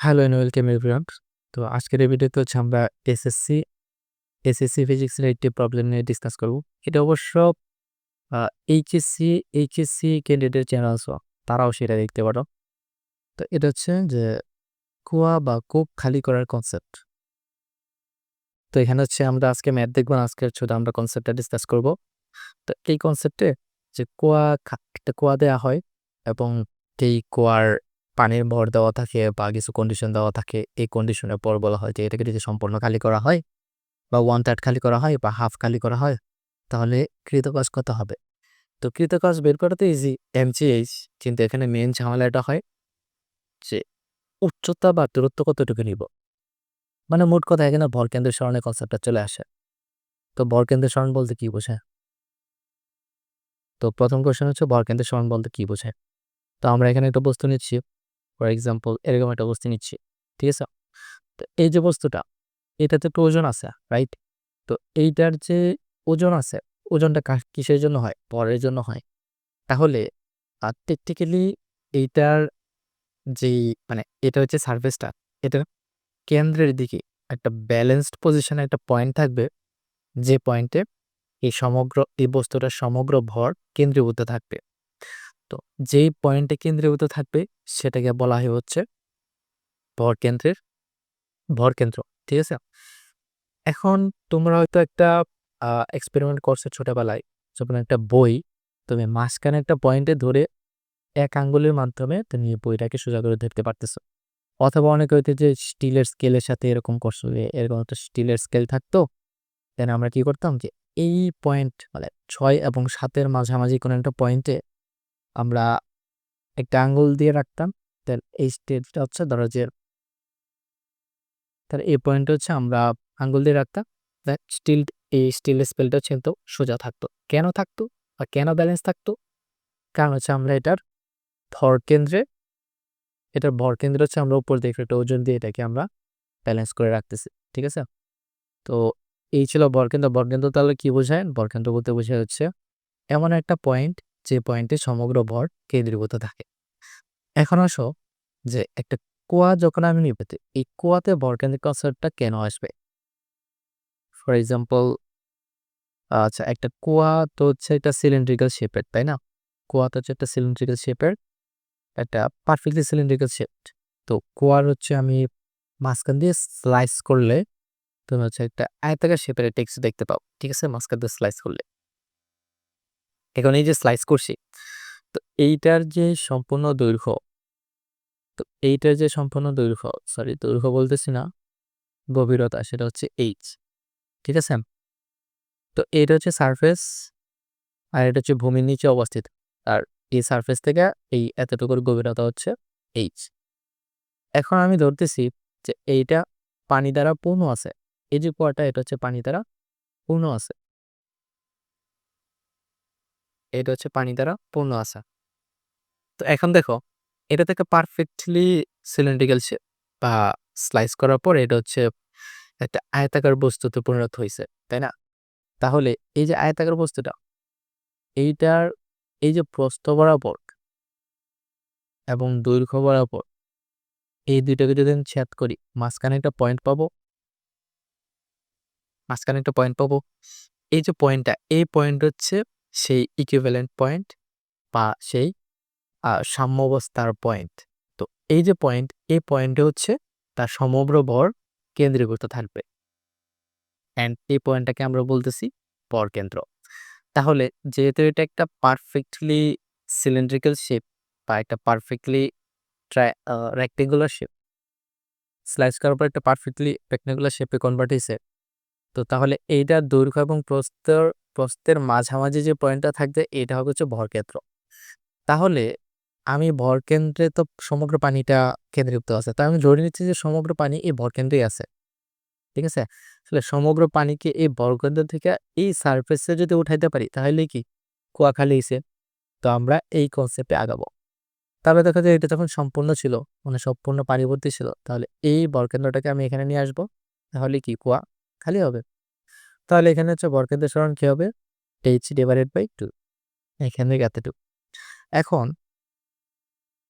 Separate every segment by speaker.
Speaker 1: Hello and welcome everyone তো আজকের এই ভিডিওতে হচ্ছে আমরা এসএসসি এসএসসি ফিজিক্সের একটি প্রবলেম নিয়ে ডিসকাস করব। এটা অবশ্য এইচএসসি এইচএসসি ক্যান্ডিডেট চ্যানেলস তারাও সেটা দেখতে পারো। তো এটা হচ্ছে যে, কুয়া বা কূপ খালি করার কনসেপ্ট তো এখানে হচ্ছে আমরা আজকে ম্যাথ দেখব না, আজকে শুধু আমরা কনসেপ্টটা ডিসকাস করব। তো এই কনসেপ্টে যে কুয়া একটা কুয়া দেওয়া হয় এবং এই কুয়ার পানির ভর দেওয়া থাকে বা কিছু কন্ডিশন দেওয়া থাকে, এই কন্ডিশনের পর বলা হয় যে এটাকে যদি সম্পূর্ণ খালি করা হয় বা ওয়ান থার্ড খালি করা হয় বা হাফ খালি করা হয়, তাহলে কৃতকাজ কত হবে? তো কৃতকাজ বের করা ইজি এমজিএইচ কিন্তু এখানে মেন ঝামেলাটা হয় যে উচ্চতা বা দূরত্ব কতটুকু নিব? মানে মোট কথা এখানে ভরকেন্দ্রের স্মরণের কনসেপ্টটা চলে আসে। তো ভরকেন্দ্রের স্মরণ বলতে কি বোঝায়? তো প্রথম কোয়েশ্চেন হচ্ছে ভরকেন্দ্রের স্মরণ বলতে কি বোঝায়? তো আমরা এখানে একটা বস্তু নিচ্ছি। ফর এক্সাম্পল এরকম একটা বস্তু নিচ্ছি, ঠিক আছে? তো এই যে বস্তুটা, এটাতে তো ওজন আছে রাইট তো এইটার যে ওজন আছে, ওজনটা কিসের জন্য হয়? পরের জন্য হয়। তাহলে টেকটিক্যালি এইটার যেই মানে এটা হচ্ছে সার্ফেসটা এটা কেন্দ্রের দিকে একটা ব্যালেন্সড পজিশনে একটা পয়েন্ট থাকবে, যে পয়েন্টে এই সমগ্র, এই বস্তুটার সমগ্র ভর কেন্দ্রীভূত থাকবে। তো যেই পয়েন্টে কেন্দ্রীভূত থাকবে সেটাকে বলা হয় হচ্ছে ভর কেন্দ্রের ভর কেন্দ্র, ঠিক আছে? এখন তোমরা হয়তো একটা এক্সপেরিমেন্ট করছ ছোটবেলায়। যখন একটা বই তুমি মাঝখানে একটা পয়েন্টে ধরে এক আঙ্গুলের মাধ্যমে তুমি বইটাকে সোজা করে ধরতে পারতেছো। অথবা অনেকে হইতে যে স্টিলের স্কেলের সাথে এরকম করছ যে এরকম একটা স্টিলের স্কেল থাকতো দেন আমরা কি করতাম যে এই পয়েন্ট মানে ছয় এবং সাতের মাঝামাঝি কোনো একটা পয়েন্টে আমরা একটা আঙ্গুল দিয়ে রাখতাম। দেন এই স্টেজটা হচ্ছে ধরো যে তার এই পয়েন্ট হচ্ছে আমরা আঙ্গুল দিয়ে রাখতাম। স্টিল এই স্টিল স্পেলটা হচ্ছে কিন্তু সোজা থাকতো। কেন থাকতো বা কেন ব্যালেন্স থাকতো? কারণ হচ্ছে আমরা এটার ভর কেন্দ্রে, এটার ভর কেন্দ্র হচ্ছে আমরা উপর দেখে একটা ওজন দিয়ে এটাকে আমরা ব্যালেন্স করে রাখতেছি। ঠিক আছে? তো এই ছিল বরকেন্দ্র বরকেন্দ্র তাহলে কি বোঝায়? বরকেন্দ্র বলতে বোঝায় হচ্ছে এমন একটা পয়েন্ট যে পয়েন্টে সমগ্র ভর কেন্দ্রীভূত থাকে। এখন আসো যে একটা কুয়া যখন আমি নিবেতে এই কুয়াতে ভরকেন্দ্রিক কনসেপ্টটা কেন আসবে? ফর এক্সাম্পল আচ্ছা একটা কুয়া তো হচ্ছে একটা সিলিন্ড্রিক্যাল শেপের তাই না? কুয়া তো হচ্ছে একটা সিলিন্ড্রিক্যাল শেপের একটা পারফেক্টলি সিলিন্ড্রিক্যাল শেপ তো কুয়ার হচ্ছে আমি মাঝখান দিয়ে স্লাইস করলে, তুমি হচ্ছে একটা আয়তাকার শেপের টেক্সট দেখতে পাও, ঠিক আছে? মাঝখান দিয়ে স্লাইস করলে। এখন এই যে স্লাইস করছি, তো এইটার যে সম্পূর্ণ দৈর্ঘ্য, তো এইটার যে সম্পূর্ণ দৈর্ঘ্য সরি দৈর্ঘ্য বলতেছি না, গভীরতা সেটা হচ্ছে এইচ ঠিক আছে? তো এইটা হচ্ছে সারফেস আর এটা হচ্ছে ভূমির নিচে অবস্থিত, আর এই সারফেস থেকে এই এতটুকুর গভীরতা হচ্ছে এইচ এখন আমি ধরতেছি যে এইটা পানি দ্বারা পূর্ণ আছে, এই যে কুয়াটা, এটা হচ্ছে পানি দ্বারা পূর্ণ আছে। এটা হচ্ছে পানি দ্বারা পূর্ণ আসা তো এখন দেখো, এটা থেকে পারফেক্টলি সিলিন্ড্রিক্যাল শেপ বা স্লাইস করার পর এটা হচ্ছে একটা আয়তাকার বস্তুতে পরিণত হয়েছে তাই না? তাহলে এই যে আয়তাকার বস্তুটা, এইটার এই যে প্রস্থ বরাবর এবং দৈর্ঘ্য বরাবর, এই দুইটাকে যদি আমি ছেদ করি, মাঝখানে একটা পয়েন্ট পাবো, মাঝখানে একটা পয়েন্ট পাবো। এই যে পয়েন্টটা এই পয়েন্ট হচ্ছে সেই ইকুইভ্যালেন্ট পয়েন্ট বা সেই সাম্যাবস্থার পয়েন্ট তো এই যে পয়েন্ট এই পয়েন্টে হচ্ছে তার সমগ্র ভর কেন্দ্রীভূত থাকবে। অ্যান্ড এই পয়েন্টটাকে আমরা বলতেছি ভর কেন্দ্র। তাহলে যেহেতু এটা একটা পারফেক্টলি সিলিন্ড্রিক্যাল শেপ বা একটা perfectly try rectangular shape slice করার পর একটা পারফেক্টলি রেক্টেঙ্গুলার শেপে কনভার্ট হয়েছে তো তাহলে এইটার দৈর্ঘ্য এবং প্রস্তর প্রস্তের মাঝামাঝি যে পয়েন্টটা থাকবে এটা হবে হচ্ছে ভরকেন্দ্র তাহলে আমি ভরকেন্দ্রে তো সমগ্র পানিটা কেন্দ্রীভূত আছে, তো আমি ধরে নিচ্ছি যে সমগ্র পানি এই ভরকেন্দ্রেই আছে, ঠিক আছে? আসলে সমগ্র পানিকে এই ভরকেন্দ্র থেকে এই সারফেসে যদি উঠাইতে পারি, তাহলে কি? কুয়াখালী হিসে তো আমরা এই কনসেপ্টে আগাবো। তাহলে দেখা যায় এটা যখন সম্পূর্ণ ছিল মানে সম্পূর্ণ পানিবর্তী ছিল, তাহলে এই বরকেন্দ্রটাকে আমি এখানে নিয়ে আসব, তাহলে কি? কুয়া। খালি হবে। তাহলে এখানে হচ্ছে বরকেন্দ্রের সরণ কী হবে? এইচ ডিভাইডেড বাই টু এখান এতটুকু। এখন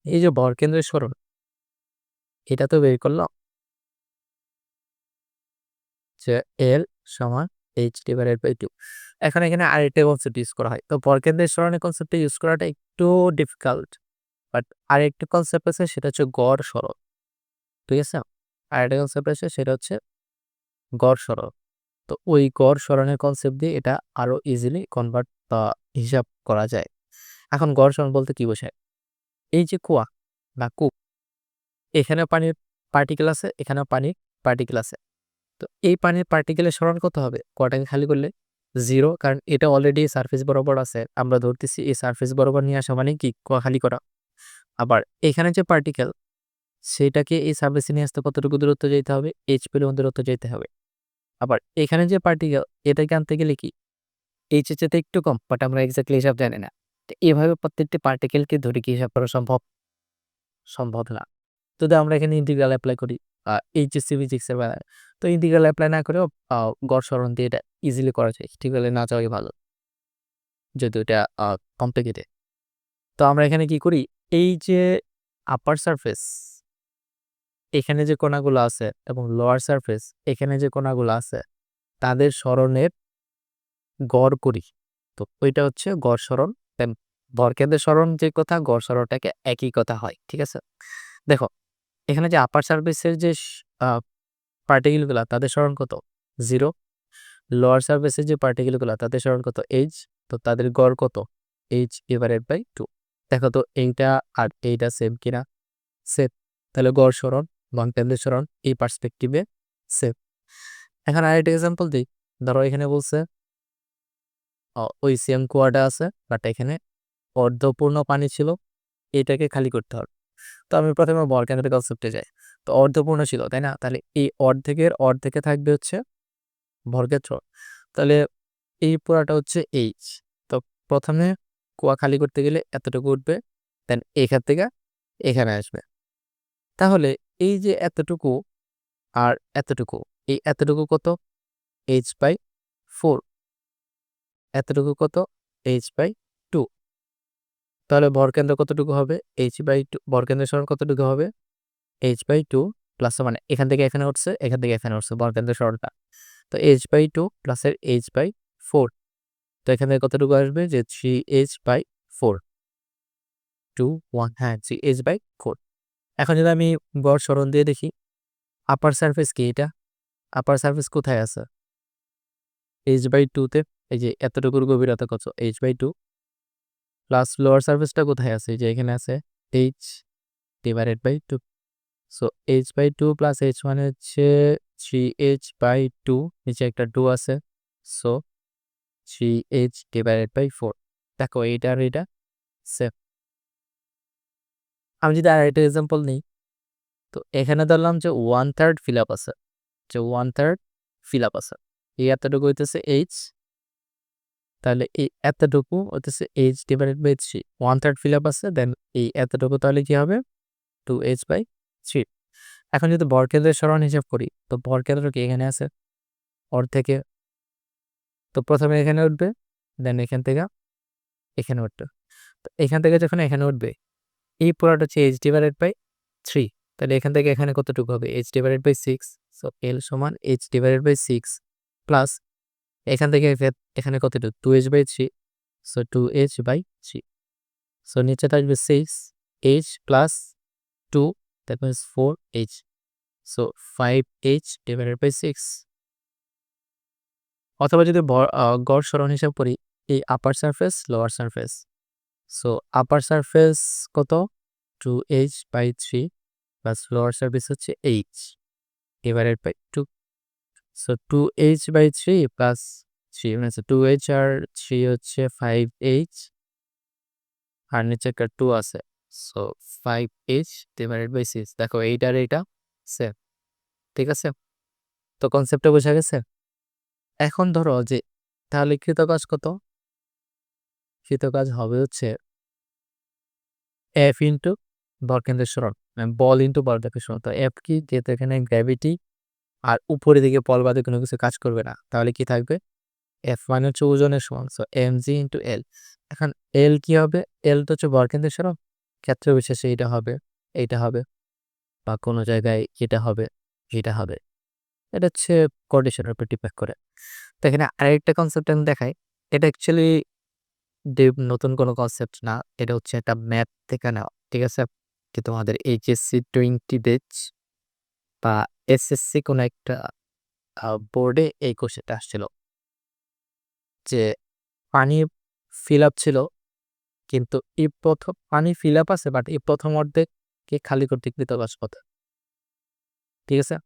Speaker 1: এই যে বরকেন্দ্রের সরণ এটা তো বের করলাম। যে এল সমান এইচ ডিভাইডেড বাই টু এখন এখানে আরেকটা কনসেপ্ট ইউজ করা হয়। তো বরকেন্দ্রের সরণের কনসেপ্টটা ইউজ করাটা একটু ডিফিকাল্ট বাট আরেকটা কনসেপ্ট আছে, সেটা হচ্ছে গড় সরল ঠিক আছে? আরেকটা কনসেপ্ট আছে, সেটা হচ্ছে গড় সরল। তো ওই গড় সরণের কনসেপ্ট দিয়ে এটা আরও ইজিলি কনভার্ট বা হিসাব করা যায়। এখন গড় সরণ বলতে কি বোঝায়? এই যে কুয়া বা কূপ এখানে পানির পার্টিকেল আছে, এখানেও পানির পার্টিকেল আছে। তো এই পানির পার্টিকেলের সরণ কত হবে? কুয়াটাকে খালি করলে জিরো কারণ এটা অলরেডি সারফেস বরাবর আছে। আমরা ধরতেছি এই সারফেস বরাবর নিয়ে আসা মানে কি? কুয়া খালি করা। আবার এখানে যে পার্টিকেল সেটাকে এই সার্ভিসে নিয়ে আসতে কতটুকু দূরত্ব যেতে হবে? এইচ পরিমাণ দূরত্ব যেতে হবে। আবার এখানে যে পার্টিকেল এটাকে আনতে গেলে কি? এইচ এর চেয়ে একটু কম বাট আমরা এক্স্যাক্টলি হিসাব জানি না। তো এভাবে প্রত্যেকটি পার্টিকেলকে ধরে কি হিসাব করা সম্ভব? সম্ভব না। যদি আমরা এখানে ইন্টিগ্রাল অ্যাপ্লাই করি এইচএসসি ফিজিক্সের বেলায় তো ইন্টিগ্রাল অ্যাপ্লাই না করেও গড় সরণ দিয়ে এটা ইজিলি করা যায়। ইন্টিগ্রালে না যাওয়াই ভালো। যদি এটা কমপ্লিকেটেড তো আমরা এখানে কি করি? এই যে আপার সারফেস এখানে যে কোনাগুলো আছে এবং লোয়ার সারফেস এখানে যে কোনাগুলো আছে, তাদের সরণের গড় করি। তো ওইটা হচ্ছে গড় সরণ দেন বরকেন্দ্রের সরণ যে কথা, গড় সরণটাকে একই কথা হয়, ঠিক আছে? দেখো, এখানে যে আপার সার্ভিসের যে পার্টিকেলগুলো তাদের স্মরণ কত? জিরো লোয়ার সার্ভিসের যে পার্টিকেলগুলো তাদের সরণ কত? এইচ তো তাদের গড় কত? এইচ ডিভাইডেড বাই টু দেখো তো এইটা আর এইটা সেম কিনা? সেম তাহলে গড় সরণ বঙ্কেন্দ্রের সরণ এই পার্সপেক্টিভে সেম এখন আরেকটা এক্সাম্পল দিই। ধরো এখানে বলছে ওই সেম কুয়াটা আছে বাট এখানে অর্ধপূর্ণ পানি ছিল, এটাকে খালি করতে হবে। তো আমি প্রথমে বরকেন্দ্রের কনসেপ্টে যাই। তো অর্ধপূর্ণ ছিল, তাই না? তাহলে এই অর্ধেকের অর্ধেকে থাকবে হচ্ছে ভরক্ষেত্র তাহলে এই পুরাটা হচ্ছে এইচ তো প্রথমে কুয়া খালি করতে গেলে এতটুকু উঠবে দেন এখান থেকে এখানে আসবে। তাহলে এই যে এতটুকু আর এতটুকু, এই এতটুকু কত? এইচ বাই ফোর এতটুকু কত? এইচ বাই টু তাহলে ভরকেন্দ্র কতটুকু হবে? এইচ বাই টু ভরকেন্দ্রের সরণ কতটুকু হবে? এইচ বাই টু প্লাস মানে এখান থেকে এখানে উঠছে, এখান থেকে এখানে উঠছে ভরকেন্দ্রের সরণটা। তো এইচ বাই টু প্লাসের এইচ বাই ফোর তো এখান থেকে কতটুকু আসবে? যে three H by four two one হ্যাঁ থ্রি এইচ বাই ফোর এখন যদি আমি গড় সরণ দিয়ে দেখি আপার সারফেস কি এটা? আপার সারফেস কোথায় আছে? এইচ বাই টুতে এই যে এতটুকুর গভীরতা কত? H by two plus lower সারফেসটা কোথায় আছে? যে এখানে আছে H divided by two so H by two plus H মানে হচ্ছে থ্রি এইচ বাই টু নিচে একটা টু আছে। So three H divided by four দেখো এইটা আর এইটা সেম আমি যদি আর একটা এক্সাম্পল নিই, তো এখানে ধরলাম যে ওয়ান থার্ড ফিল আপ আছে। যে ওয়ান থার্ড ফিল আপ আছে। এই এতটুকু হইতেছে এইচ তাহলে এই এতটুকু হইতেছে H divided by three one third fill up আছে দেন এই এতটুকু তাহলে কি হবে? টু এইচ বাই থ্রি এখন যদি বরকেন্দ্রের সরণ হিসাব করি, তো বরকেন্দ্র কি এখানে আছে? অর্ধেকে। তো প্রথমে এখানে উঠবে দেন এখান থেকে এখানে উঠবে। তো এখান থেকে যখন এখানে উঠবে এই পুরোটা হচ্ছে এইচ ডিভাইডেড বাই থ্রি তাহলে এখান থেকে এখানে কতটুকু হবে? H divided by six so L সমান H divided by six plus এখান থেকে এখানে কতটুকু? Two H by three so two H by three so নিচে থাকবে six H plus two that means four H so five H divided by six অথবা যদি গড় সরণ হিসাব করি এই upper surface lower surface so upper surface কত? Two H by three plus lower surface হচ্ছে H divided by two so two H by three plus three মানে টু এইচ আর থ্রি হচ্ছে ফাইভ এইচ আর নিচে একটা টু আছে। So five H divided by six দেখো এইট আর এইটা সেম ঠিক আছে? তো কনসেপ্টটা বোঝা গেছে? এখন ধরো যে, তাহলে কৃতকাজ কত? কৃতকাজ হবে হচ্ছে এফ ইন্টু বরকেন্দ্রের সরণ বল ইন্টু বরকেন্দ্রের সরণ। তো এফ কি? যেহেতু এখানে গ্র্যাভিটি আর উপরে দিকে বল বাদে কোনো কিছু কাজ করবে না, তাহলে কি থাকবে? এফ মানে হচ্ছে ওজনের সমান so M G into L এখন এল কি হবে? এল তো হচ্ছে বরকেন্দ্রের সরণ। ক্ষেত্র বিশেষে এটা হবে এইটা হবে, বা কোনো জায়গায় এটা হবে এটা হবে। এটা হচ্ছে কন্ডিশনের উপর ডিপেন্ড করে। তো এখানে আরেকটা কনসেপ্ট আমি দেখাই। এটা অ্যাকচুয়ালি নতুন কোনো কনসেপ্ট না। এটা হচ্ছে একটা ম্যাথ থেকে নেওয়া ঠিক আছে? কি তোমাদের এইচএসসি টোয়েন্টি বেচ বা এসএসসি কোনো একটা বোর্ডে এই কোশ্চেনটা আসছিল। যে পানি ফিল আপ ছিল, কিন্তু এই প্রথম, পানি ফিল আপ আছে বাট এই প্রথম অর্ধেককে খালি করতে কৃতকাজ পথ ঠিক আছে?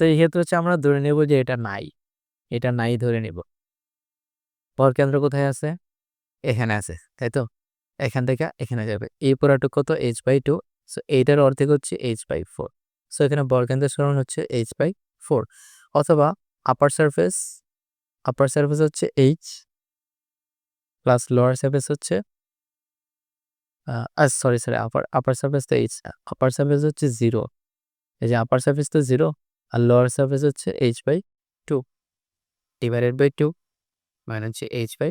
Speaker 1: তো এই ক্ষেত্রে হচ্ছে আমরা ধরে নেব যে এটা নাই। এটা নাই ধরে নেব। ভর কেন্দ্র কোথায় আছে? এখানে আছে, তাই তো? এখান থেকে এখানে যাবে। এই পুরাটুক কত? এইচ বাই টু সো এইটার অর্ধেক হচ্ছে এইচ বাই ফোর সো এখানে বর্গেন্দ্রের সরণ হচ্ছে এইচ বাই ফোর অথবা আপার সারফেস আপার সারফেস হচ্ছে এইচ প্লাস লোয়ার সারফেস হচ্ছে sorry sorry upper upper surface তো এইচ আপার সারফেস হচ্ছে জিরো এই যে আপার সারফেস তো জিরো আর লোয়ার সারফেস হচ্ছে H by two divided by two মানে হচ্ছে এইচ বাই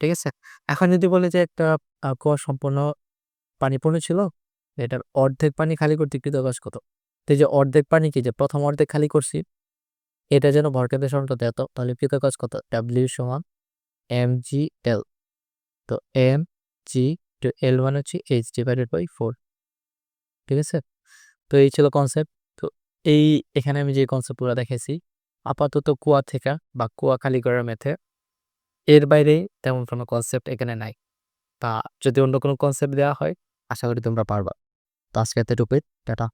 Speaker 1: ঠিক আছে? এখন যদি বলে যে একটা কুয়া সম্পূর্ণ পানিপূর্ণ ছিল, এটার অর্ধেক পানি খালি করতে কৃতকাজ কত তো যে অর্ধেক পানি কি যে প্রথম অর্ধেক খালি করছি, এটা যেন ভরকেন্দ্রের সরণটা দেয় তো তাহলে কৃতকাজ কত ডাব্লিউ সমান এম জি এল তো M G two L one হচ্ছে এইচ ডিভাইডেড বাই ফোর ঠিক আছে? তো এই ছিল কনসেপ্ট তো এই, এখানে আমি যে কনসেপ্টগুলো দেখেছি আপাতত কুয়া থেকে বা কুয়া খালি করার মেথে এর বাইরে তেমন কোনো কনসেপ্ট এখানে নাই। তা যদি অন্য কোনো কনসেপ্ট দেওয়া হয়, আশা করি তোমরা পারবা। তো আজকে এতটুকুই, টাটা।